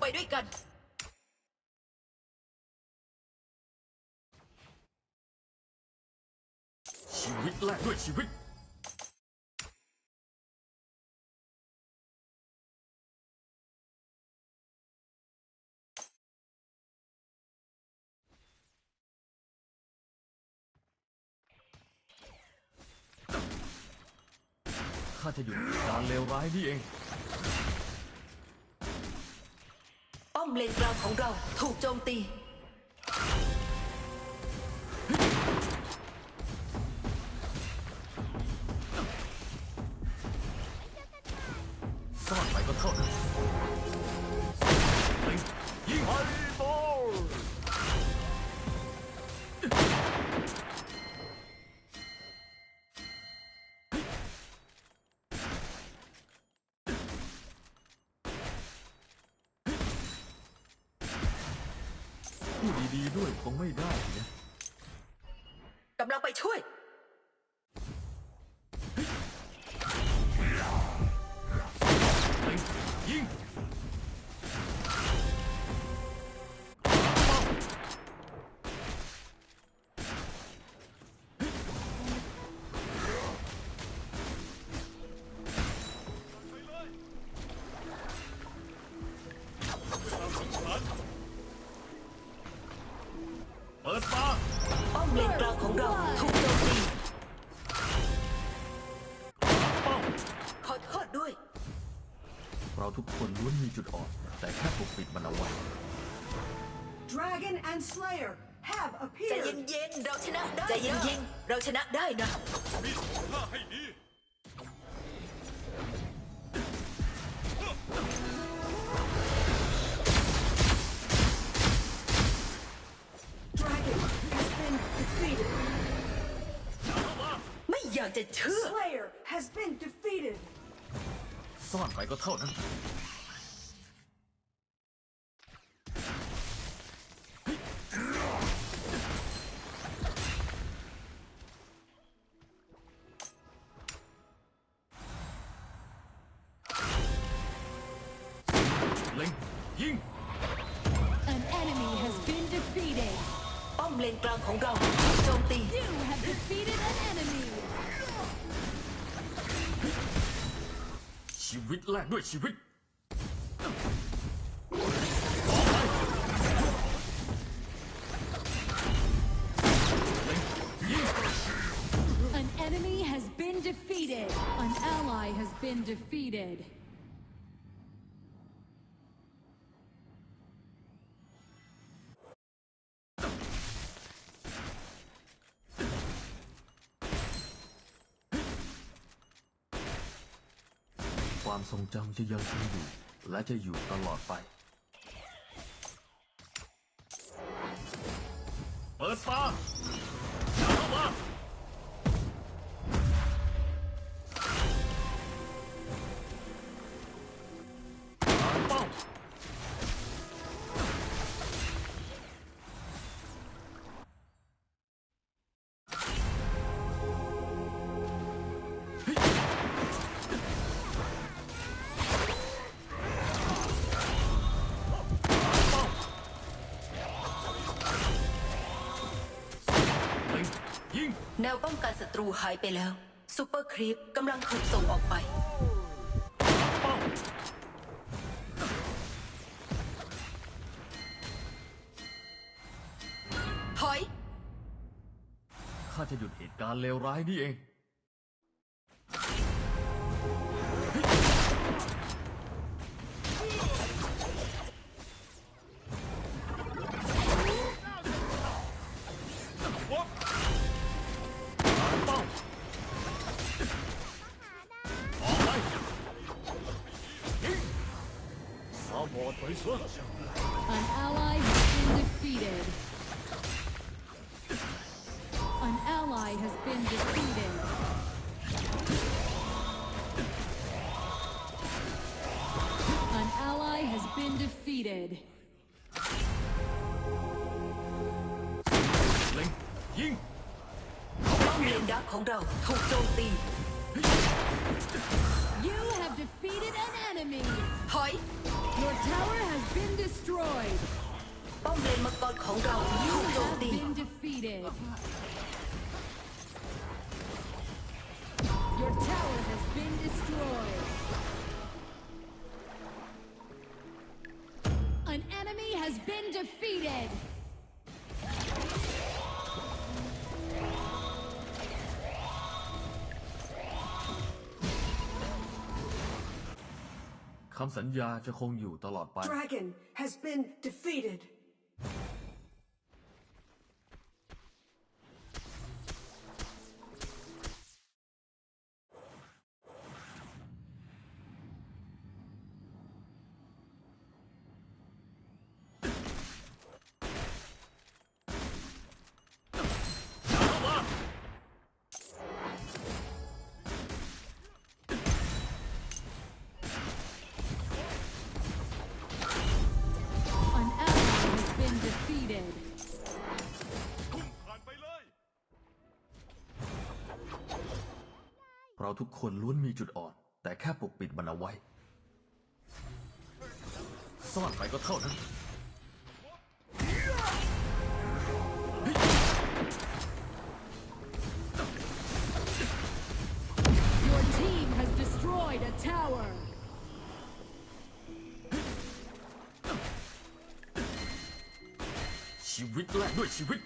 ไปด้วยกัน ชีวิตแลกด้วยชีวิต ข้าจะหยุดการเลวร้ายนี่เอง ป้อมเลนกลางของเราถูกโจมตี ซ่อนไปก็เท่านั้น เราไปช่วย ทุกคนล้วนมีจุดอ่อน แต่แค่ปกปิดมันเอาไว้ Dragon and Slayer have ใจ appeared. เย็นๆ เราชนะได้ใจเย็นๆ เราชนะได้นะ มีดของข้าให้ดี Dragon has been defeated. ไม่อยากจะเชื่อ Slayer has been defeated. ซ่อนไปก็เท่านั้น เล็งยิง An enemy has been defeated. ป้อมเลนกลางของเราถูกโจมตี ชีวิตแลกด้วยชีวิต An enemy has been defeated. An ally has been defeated. ความทรงจำจะยังคงอยู่ และจะอยู่ตลอดไป เปิดปากอย่าเข้ามา ลป้องกันศัตรูหายไปแล้วซูเปอร์ครีปกำลังถูกส่งออกไปเป้าถอย ข้าจะหยุดเหตุการณ์เลวร้ายนี่เอง ของเราถูกโจมตี You have defeated an enemy. ถอย Your tower has been destroyed. ป้อมเลนมังกรของเราถูกโจม Have ตี been defeated. Your tower has been destroyed. An enemy has been defeated. คำสัญญาจะคงอยู่ตลอดไป Dragon has been defeated. เราทุกคนล้วนมีจุดอ่อน แต่แค่ปกปิดมันเอาไว้ซ่อนไปก็เท่านั้น Your team has destroyed a tower. ชีวิตแลกด้วยชีวิต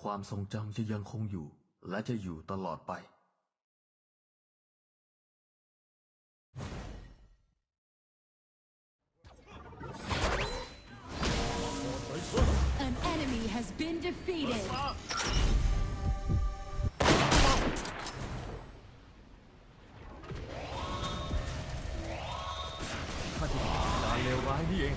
ความทรงจำจะยังคงอยู่ และจะอยู่ตลอดไป An enemy has been defeated. ข้าที่การเลวร้ายนี่เอง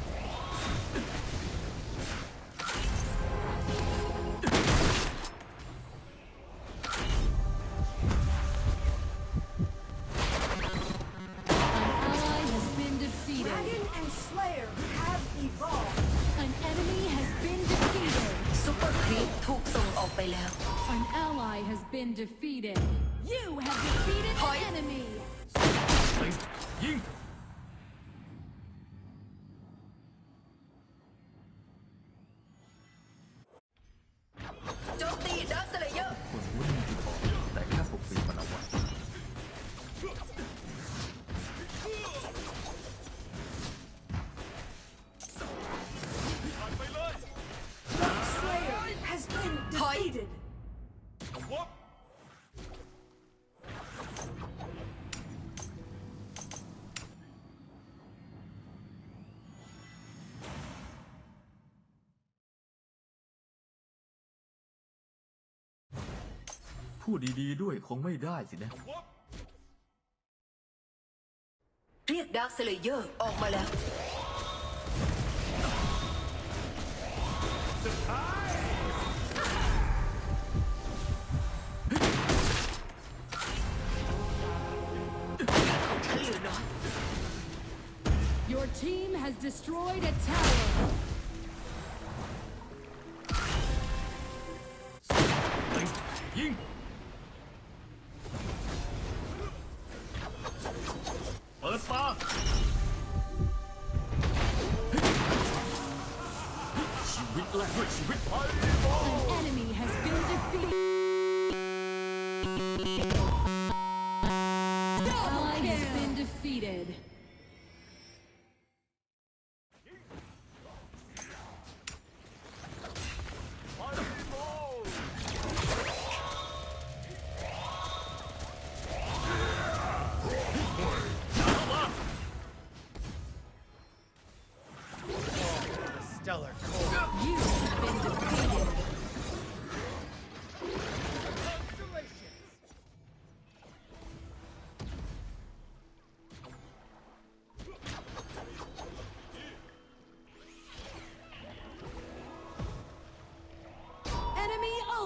and Slayer have evolved. An enemy has been defeated. ซุปเปอร์ครีปถูกส่งออกไปแล้ว An ally has been defeated. You have defeated an enemy. ยิง พูดดีๆด้วยคงไม่ได้สินะวบเรียกดักสเลเยอร์ออกมาแล้วของฉันเหลือน้อย Your team has destroyed a tower.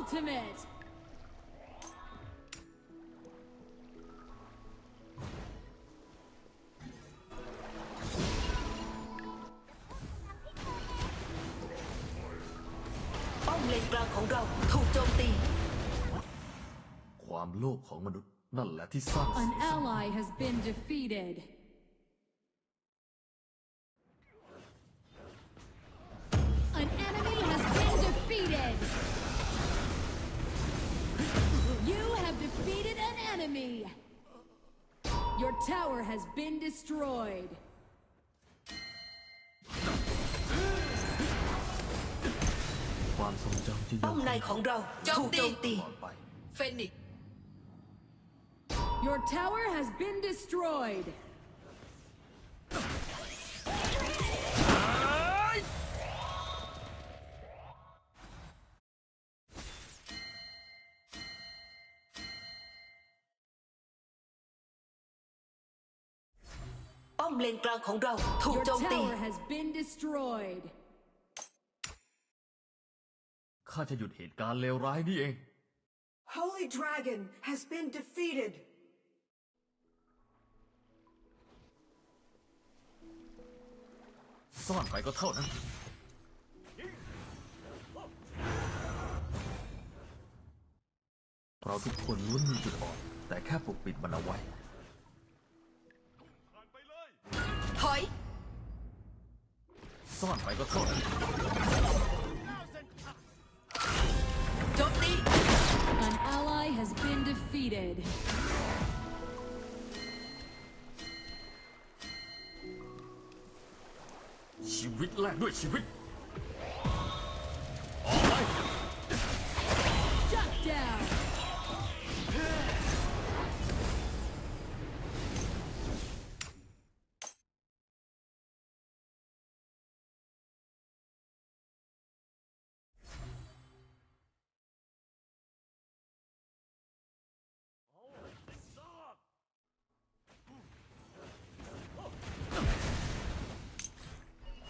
Ultimate! ป้อมเลนกลางของเราถูกโจมตี ความโลภของมนุษย์นั่นแหละที่สร้างเสี An ยสละ ally has been defeated. จมตีตลอดไปเฟนิกซ์ Your tower has been destroyed. เลนกลางของเรา ถูก Your โจมตี tower has been destroyed. ข้าจะหยุดเหตุการณ์เลวร้ายนี่เอง Holy Dragon has been defeated. ซ่อนไปก็เท่านั้น เราทุกคนล้วนมีจุดอ่อน แต่แค่ปกปิดมันเอาไว้ ซ่อนไปก็เท่านั้นโจมตี An ally has been defeated. ชีวิตแลกด้วยชีวิต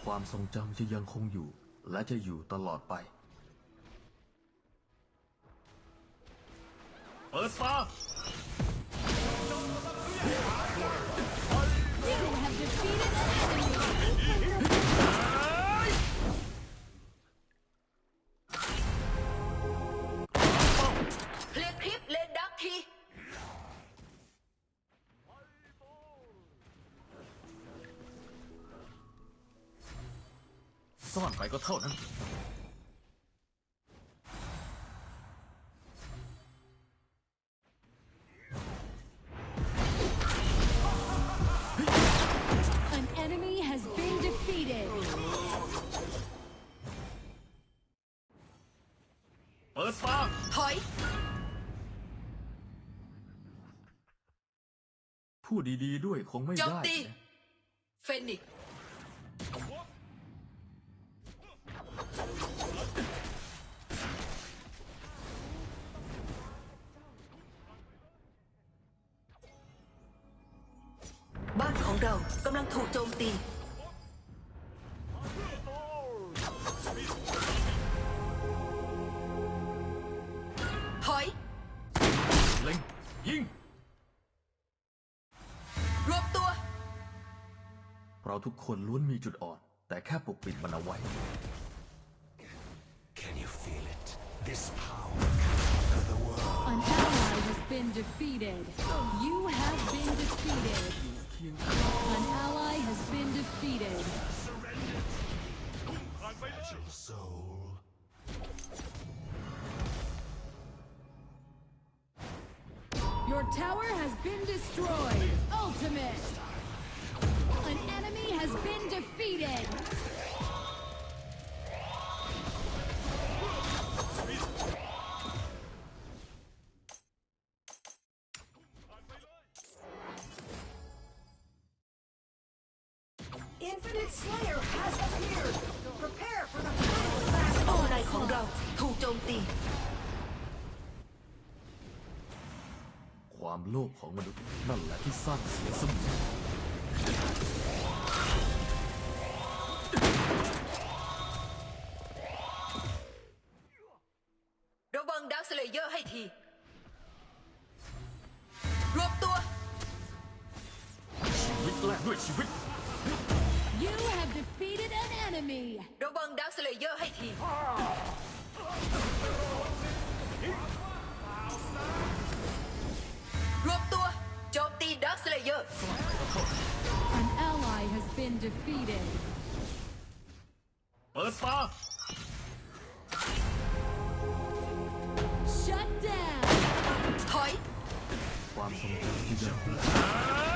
ความทรงจำจะยังคงอยู่ และจะอยู่ตลอดไป เปิดตา ซ่อนไปก็เท่านั้น An enemy has been defeated. เปิดตาถอย พูดดีๆด้วยคงไม่โจมได้ตี นะ ของเรากำลังถูกโจมตี ถอย เล็งยิง รวบตัว เราทุกคนล้วนมีจุดอ่อน แต่แค่ปกปิดมันเอาไว้ Can you feel it? This power. An ally has been defeated. You have been defeated. An ally has been defeated. ผ่านไปเลย Soul. Your tower has been destroyed. Ultimate. An enemy has been defeated. ความโลภของมนุษย์นั่นแหละที่สร้างเสียสมุนระวังดักสเลเยอร์ให้ที รวบตัว ชีวิตแลกด้วยชีวิต You have defeated an enemy. ระวังดักสเลเยอร์ให้ที รวมตัวโจมตีดักสเลเยอร์ An ally has been defeated. เปิดตา Shut down. ถอย ความทรงจำที่ยังค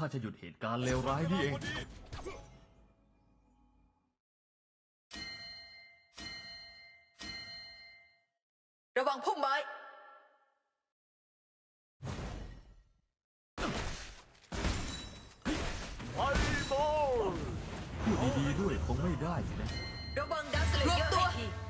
ข้าจะหยุดเหตุการณ์เลวร้ายนี่เองพอดีระวังพุ่มไม้พูดดีๆด้วยคงไม่ได้สินะ ระวังดักสเลเยอร์ให้ที Infinite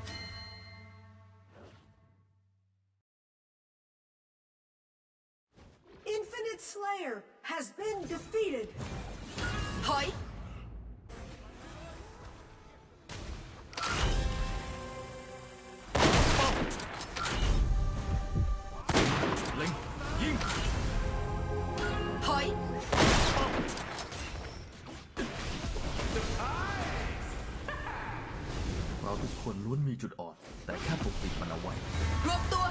Slayer has been defeated. ถอย เล็งยิงถอยเราทุกคนล้วนมีจุดอ่อน แต่แค่ปกปิดมันเอาไว้รวมตัว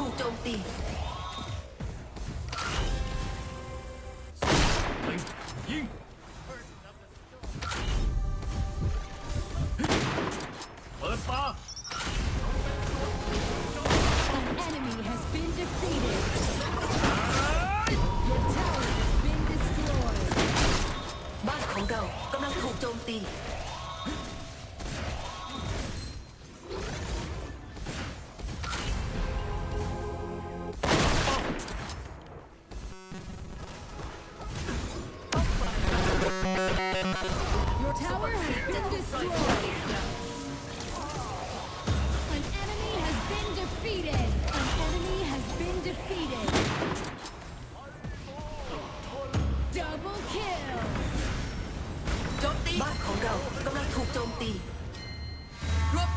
ถูกโจมตี ของเรากำลังถูกโจมตีรวบ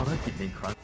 ภารกิจในครั้ง